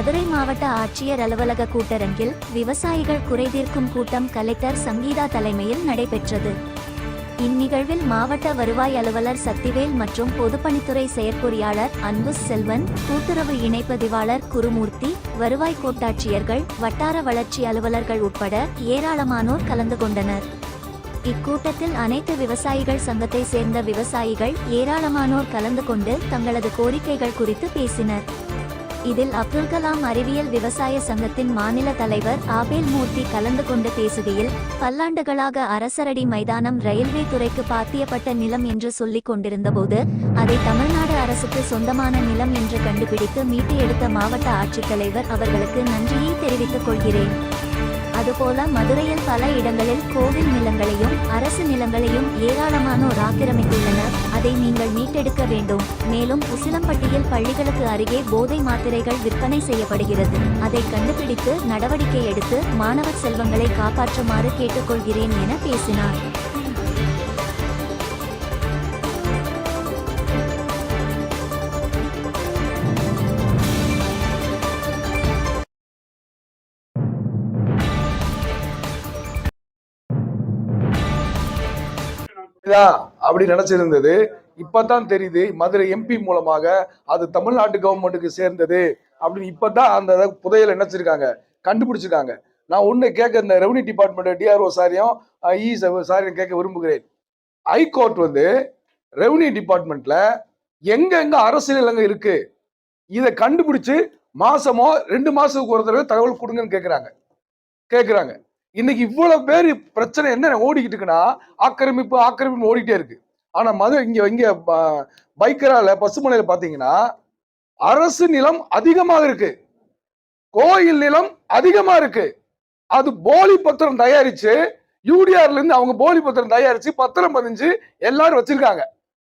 மதுரை மாவட்ட ஆட்சியர் அலுவலக கூட்டரங்கில் விவசாயிகள் குறைதீர்க்கும் கூட்டம் கலெக்டர் சங்கீதா தலைமையில் நடைபெற்றது. இந்நிகழ்வில் மாவட்ட வருவாய் அலுவலர் சக்திவேல் மற்றும் பொதுப்பணித்துறை செயற்பொறியாளர் அன்பு செல்வன் கூட்டுறவு இணைப்பதிவாளர் குருமூர்த்தி வருவாய் கோட்டாட்சியர்கள் வட்டார வளர்ச்சி அலுவலர்கள் உட்பட ஏராளமானோர் கலந்து கொண்டனர். இக்கூட்டத்தில் அனைத்து விவசாயிகள் சங்கத்தை சேர்ந்த விவசாயிகள் ஏராளமானோர் கலந்து கொண்டு தங்களது கோரிக்கைகள் குறித்து பேசினர். இதில் அப்துல் கலாம் அறிவியல் விவசாய சங்கத்தின் மாநில தலைவர் ஆபேல் மூர்த்தி கலந்து கொண்டு பேசுகையில் பல்லாண்டுகளாக அரசரடி மைதானம் ரயில்வே துறைக்கு பாத்தியப்பட்ட நிலம் என்று சொல்லிக் கொண்டிருந்தபோது அதை தமிழ்நாடு அரசுக்கு சொந்தமான நிலம் என்று கண்டுபிடித்து மீட்டு எடுத்த மாவட்ட ஆட்சித்தலைவர் அவர்களுக்கு நன்றியை தெரிவித்துக் கொள்கிறேன். அதுபோல மதுரையில் பல இடங்களில் கோவில் நிலங்களையும் அரசு நிலங்களையும் ஏராளமானோர் ஆக்கிரமித்துள்ளனர். அதை நீங்கள் மீட்டெடுக்க வேண்டும். மேலும் உசிலம்பட்டியில் பள்ளிகளுக்கு அருகே போதை மாத்திரைகள் விற்பனை செய்யப்படுகிறது. அதை கண்டுபிடித்து நடவடிக்கை எடுத்து மாணவர் செல்வங்களை காப்பாற்றுமாறு கேட்டுக்கொள்கிறேன் என பேசினார். அப்படி நினைச்சிருந்தது. இப்பதான் தெரியுது மதுரை எம்பி மூலமாக அது தமிழ்நாட்டு கவர்மெண்ட்டுக்கு சேர்ந்தது அப்படின்னு இப்பதான் அந்த இதை புதையல் நினைச்சிருக்காங்க கண்டுபிடிச்சிருக்காங்க. நான் ஒண்ணு கேட்க இந்த ரெவன்யூ டிபார்ட்மெண்ட் டிஆர்ஓ சாரியும் இ e சாரியும் கேட்க விரும்புகிறேன். ஹைகோர்ட் வந்து ரெவன்யூ டிபார்ட்மெண்ட்ல எங்க எங்க அரசியல் நிலங்க இருக்கு இதை கண்டுபிடிச்சு மாசமோ ரெண்டு மாசத்துக்கு ஒரு தடவை தகவல் கொடுங்கன்னு கேட்குறாங்க கேட்குறாங்க இன்னைக்கு இவ்வளவு பேர் பிரச்சனை என்ன ஓடிக்கிட்டு இருக்குன்னா ஆக்கிரமிப்பு ஆக்கிரமிப்பு ஓடிட்டே இருக்கு. ஆனா மது இங்க இங்க ப- பைக்கரால பசுமலையில பாத்தீங்கன்னா அரசு நிலம் அதிகமாக இருக்கு. கோயில் நிலம் அதிகமா இருக்கு. அது போலி பத்திரம் தயாரிச்சு யூடிஆர்ல இருந்து அவங்க போலி பத்திரம் தயாரிச்சு பத்திரம் பதிஞ்சு எல்லாரும் வச்சிருக்காங்க.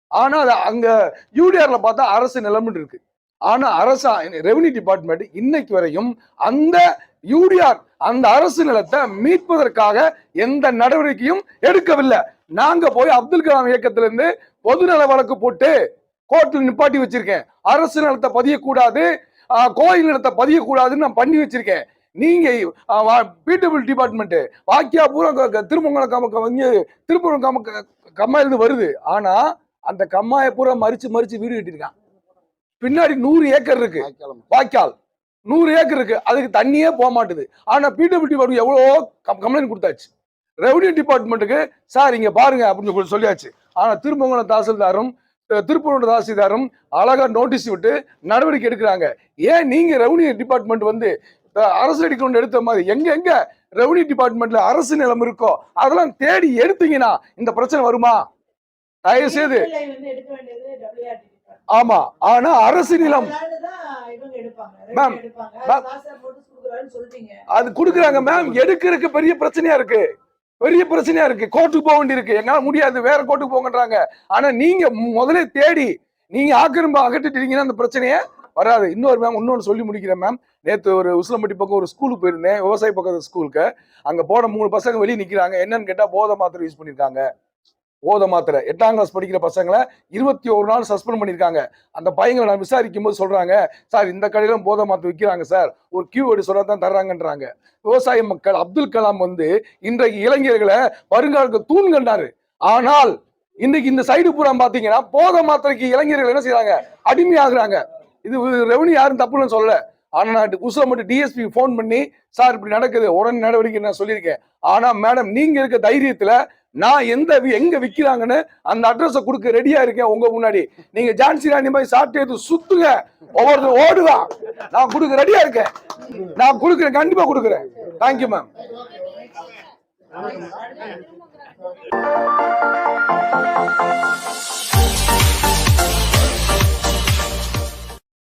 ஆனா அது அங்க யூடிஆர்ல பார்த்தா அரசு நிலம்னு இருக்கு. ஆனா அரசு ரெவன்யூ டிபார்ட்மெண்ட் இன்னைக்கு வரையும் அந்த யூடிஆர் அந்த அரசு நிலத்தை மீட்பதற்காக எந்த நடவடிக்கையும் எடுக்கவில்லை. நாங்க போய் அப்துல் கலாம் இயக்கத்துல இருந்து பொதுநல வழக்கு போட்டு கோர்ட்டில் நிப்பாட்டி வச்சிருக்கேன். அரசு நிலத்தை பதியக்கூடாது கோயில் நிலத்தை பதியக்கூடாதுன்னு நான் பண்ணி வச்சிருக்கேன். நீங்க பிடபிள் டிபார்ட்மெண்ட் வாக்கியா பூரா திருமங்கலம் கம திருப்பூரம் கம கம்மாயிலிருந்து வருது. ஆனா அந்த கம்மாயை பூரா மறிச்சு மறிச்சு வீடு கட்டியிருக்கான். பின்னாடி நூறு ஏக்கர் இருக்கு. வாய்க்கால். நூறு ஏக்கர் இருக்கு. அதுக்கு தண்ணியே போக மாட்டுது. ஆனா பிடபிள்யூடி வரும் எவ்வளோ கம்ப்ளைண்ட் கொடுத்தாச்சு. ரெவன்யூ டிபார்ட்மெண்ட்டுக்கு சார் இங்க பாருங்க அப்படின்னு சொல்லி சொல்லியாச்சு. ஆனா திருமங்கலம் தாசில்தாரும் அஹ், திருப்பூர் தாசில்தாரும் அழகா நோட்டீஸ் விட்டு நடவடிக்கை எடுக்கிறாங்க. ஏன் நீங்க ரெவன்யூ டிபார்ட்மெண்ட் வந்து அரசு அடிக்கொண்டு எடுத்த மாதிரி எங்க எங்க ரெவன்யூ டிபார்ட்மெண்ட்ல அரசு நிலம் இருக்கோ அதெல்லாம் தேடி எடுத்தீங்கன்னா இந்த பிரச்சனை வருமா? தயவு செய்து ஆமா ஆனா அரசு நிலம். Ma'am, ma'am. அது கொடுக்குறாங்க மேம் எடுக்கிறதுக்கு பெரிய பிரச்சனையா இருக்கு. பெரிய பிரச்சனையா இருக்கு. கோர்ட்டுக்கு போக வேண்டியிருக்கு. எங்களால முடியாது. வேற கோர்ட்டுக்கு போங்கன்றாங்க. ஆனா நீங்க முதல்ல தேடி நீங்க ஆக்கிரம்ப அகற்றிட்டீங்கன்னா அந்த பிரச்சனையே வராது. இன்னொரு மேம் இன்னொன்று சொல்லி முடிக்கிறேன் மேம் நேற்று ஒரு உசிலம்பட்டி பக்கம் ஒரு ஸ்கூலுக்கு போயிருந்தேன். விவசாய பக்கத்து ஸ்கூலுக்கு அங்க போன மூணு பசங்க வெளியே நிக்கிறாங்க. என்னன்னு கேட்டா போதை மாத்திரை யூஸ் பண்ணிருக்காங்க போத மாத்திரை. எட்டாம் கிளாஸ் படிக்கிற பசங்களை இருபத்தி ஒரு நாள் சஸ்பெண்ட் பண்ணியிருக்காங்க. அந்த பையங்களை நான் விசாரிக்கும் போது சொல்றாங்க சார் இந்த கடையிலும் போதை மாத்திரை விற்கிறாங்க சார். ஒரு கியூ எடுத்து சொல்ல தான் தர்றாங்கன்றாங்க. விவசாய மக்கள் அப்துல் கலாம் வந்து இன்றைக்கு இளைஞர்களை வருங்காலத்துக்கு தூண் கண்டாரு. ஆனால் இன்னைக்கு இந்த சைடு பூரா பாத்தீங்கன்னா போதை மாத்திரைக்கு இளைஞர்கள் என்ன செய்றாங்க? அடிமையாகிறாங்க. இது ரெவன்யூ யாரும் தப்புன்னு சொல்லல. ஆனால் நான் உசுல மட்டும் டிஎஸ்பி ஃபோன் பண்ணி சார் இப்படி நடக்குது. உடனே நடவடிக்கை நான் சொல்லியிருக்கேன். ஆனால் மேடம் நீங்கள் இருக்க தைரியத்தில் நான் எந்த எங்க விற்கிறாங்கன்னு அந்த அட்ரஸை கொடுக்க ரெடியா இருக்கேன் உங்க முன்னாடி. நீங்க ஜான்சி ராணி மாதிரி சாப்பிட்டு எடுத்து சுத்துங்க. ஒவ்வொருத்தரும் ஓடுதான் நான் கொடுக்க ரெடியா இருக்கேன். நான் கொடுக்குறேன். கண்டிப்பா கொடுக்குறேன். Thank you ma'am